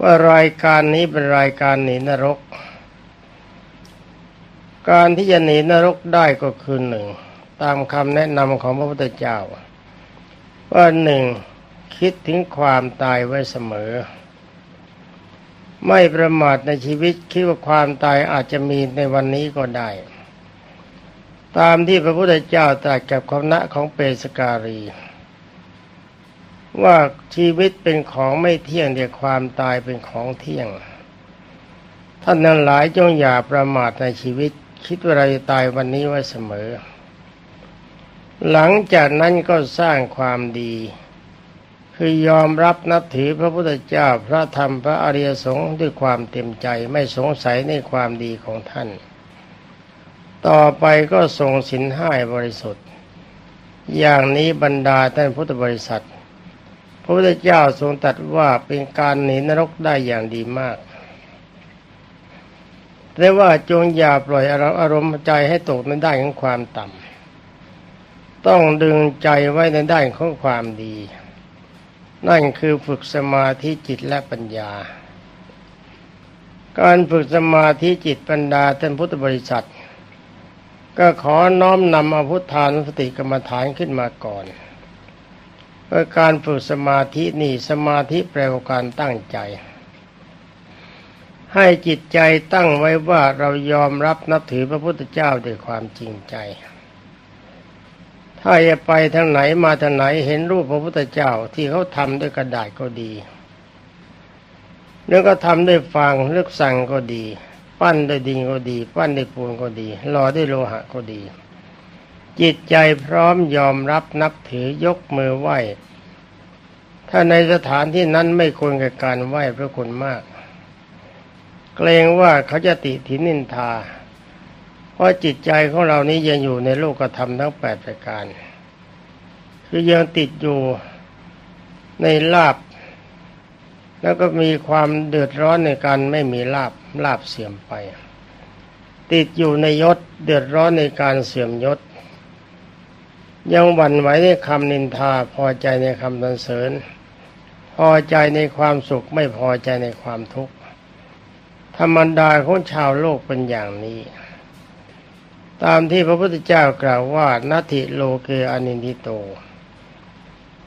ว่ารายการนี้เป็นรายการหนีนรก การที่จะหนีนรกได้ก็คือหนึ่งตามคำแนะนำของพระพุทธเจ้า ว่าหนึ่งคิดถึงความตายไว้เสมอ ไม่ประมาทในชีวิตคิดว่าความตายอาจจะมีในวันนี้ก็ได้ ตามที่พระพุทธเจ้าตรัสกับคณะของเปสการี ว่าชีวิตเป็นของไม่เที่ยงแต่ความตายเป็นของเที่ยง ท่านนั้นหลายจงอย่าประมาทในชีวิต คิดว่าเราจะตายวันนี้ไว้เสมอ หลังจากนั้นก็สร้างความดี คือยอมรับนับถือพระพุทธเจ้าพระธรรมพระอริยสงฆ์ด้วยความเต็มใจไม่สงสัยในความดีของท่าน ต่อไปก็ทรงสินห้าบริสุทธิ์ อย่างนี้บรรดาท่านพุทธบริษัท พระพุทธเจ้าทรงตรัสว่าเป็นการหนีนรกได้อย่างดีมากแต่ว่าจงอย่าปล่อยอารมณ์ใจให้ตกในด้านของความต่ำต้องดึงใจไว้ในด้านของความดี นั่นคือฝึกสมาธิจิตและปัญญา การฝึกสมาธิจิตปัญญาท่านพุทธบริษัท ก็ขอน้อมนำอาพุทธานสติกรรมฐานขึ้นมาก่อน การฝึกสมาธินี่สมาธิแปลว่าการตั้งใจ ให้จิตใจตั้งไว้ว่าเรายอมรับนับถือพระพุทธเจ้าด้วยความจริงใจ ถ้าจะไปทางไหนมาทางไหนเห็นรูปพระพุทธเจ้าที่เขาทำด้วยกระดาษก็ดีแล้วก็ทำด้วยฟางเลือกสั่งก็ดี ปั้นด้วยดินก็ดี ปั้นด้วยปูนก็ดีหล่อด้วยโลหะก็ดี จิตใจพร้อมยอมรับนับถือยกมือไหว้ ถ้าในสถานที่นั้นไม่ควรกับการไหว้พระคุณมาก เกรงว่าเขาจะติถินินทา เพราะจิตใจของเรานี้ยังอยู่ในโลกธรรมทั้งแปดประการ คือยังติดอยู่ในลาบ แล้วก็มีความเดือดร้อนในการไม่มีลาบลาบเสื่อมไป ติดอยู่ในยศเดือดร้อนในการเสื่อมยศ ยังหวั่นไหวในคำนินทาพอใจในคำสรรเสริญ พอใจในความสุขไม่พอใจในความทุกข์ธรรมดาของชาวโลกเป็นอย่างนี้ ตามที่พระพุทธเจ้ากล่าวว่านาทิโลเกอนินทิโต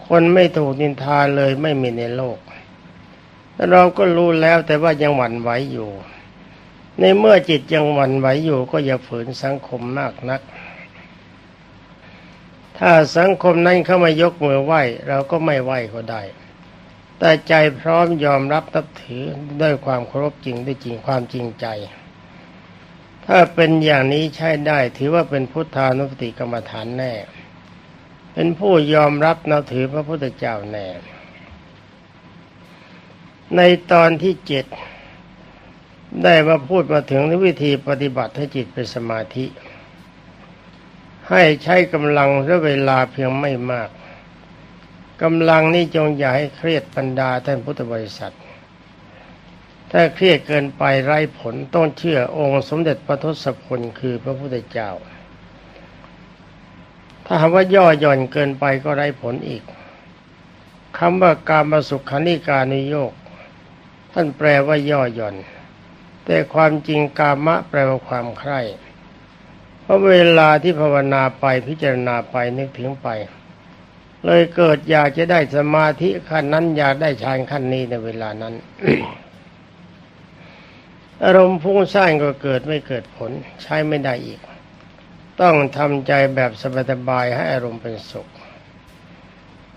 คนไม่ถูกนินทาเลยไม่มีในโลกเราก็รู้แล้วแต่ว่ายังหวั่นไหวอยู่ ในเมื่อจิตยังหวั่นไหวอยู่ก็อย่าฝืนสังคมมากนัก ถ้าสังคมนั้นเข้ามายกมือไหว้ เราก็ไม่ไหว้ก็ได้ แต่ใจพร้อมยอมรับนับถือด้วยความเคารพจริงด้วยจริงความจริงใจ ถ้าเป็นอย่างนี้ใช้ได้ถือว่าเป็นพุทธานุสติกรรมฐานแน่ เป็นผู้ยอมรับนับถือพระพุทธเจ้าแน่ ในตอนที่เจ็ดได้มาพูดมาถึงวิธีปฏิบัติให้จิตเป็นสมาธิ ให้ใช้กำลังและเวลาเพียงไม่มากกำลังนี้จงอย่าให้เครียดบรรดาท่านพุทธบริษัท ถ้าเครียดเกินไปไร้ผลต้องเชื่อองค์สมเด็จพระทศพลคือพระพุทธเจ้า ถ้าหากว่าย่อหย่อนเกินไปก็ไร้ผลอีกคำว่าการมาสุขคณิการนิโยก ท่านแปลว่าย่อหย่อน แต่ความจริงกามะแปลว่าความใคร่ เพราะเวลาที่ภาวนาไปพิจารณาไปนึกถึงไป เลยเกิดอยากจะได้สมาธิขั้นนั้นอยากได้ฌานขั้นนี้ในเวลานั้นอารมณ์พุ่งสร้างก็เกิดไม่เกิดผลใช้ไม่ได้อีก ต้องทำใจแบบสบายๆให้อารมณ์เป็นสุข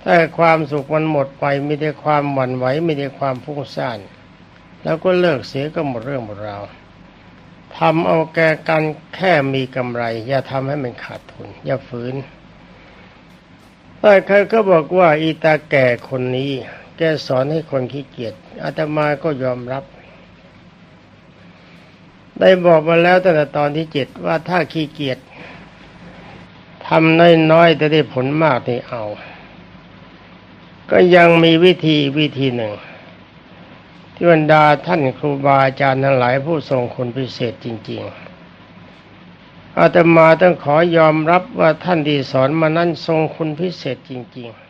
ถ้าความสุขมันหมดไปมีแต่ความหวั่นไหวมีแต่ความพุ่งสร้างแล้วก็เลิกเสียก็หมดเรื่องหมดราว ทำเอาแกกันแค่มีกำไร อย่าทำให้มันขาดทุน อย่าฝืนถ้าใครก็บอกว่าอีตาแก่คนนี้ แกสอนให้คนขี้เกียจอาตมาก็ยอมรับ ได้บอกมาแล้วตั้งแต่ตอนที่เจ็ดว่าถ้าขี้เกียจทำน้อยๆแต่ได้ผลมากนี่เอา ก็ยังมีวิธีวิธีหนึ่ง ที่บรรดาท่านครูบาอาจารย์ทั้งหลายผู้ทรงคุณพิเศษจริง ๆ อาตมาต้องขอยอมรับว่าท่านที่สอนมานั้นทรงคุณพิเศษจริง ๆ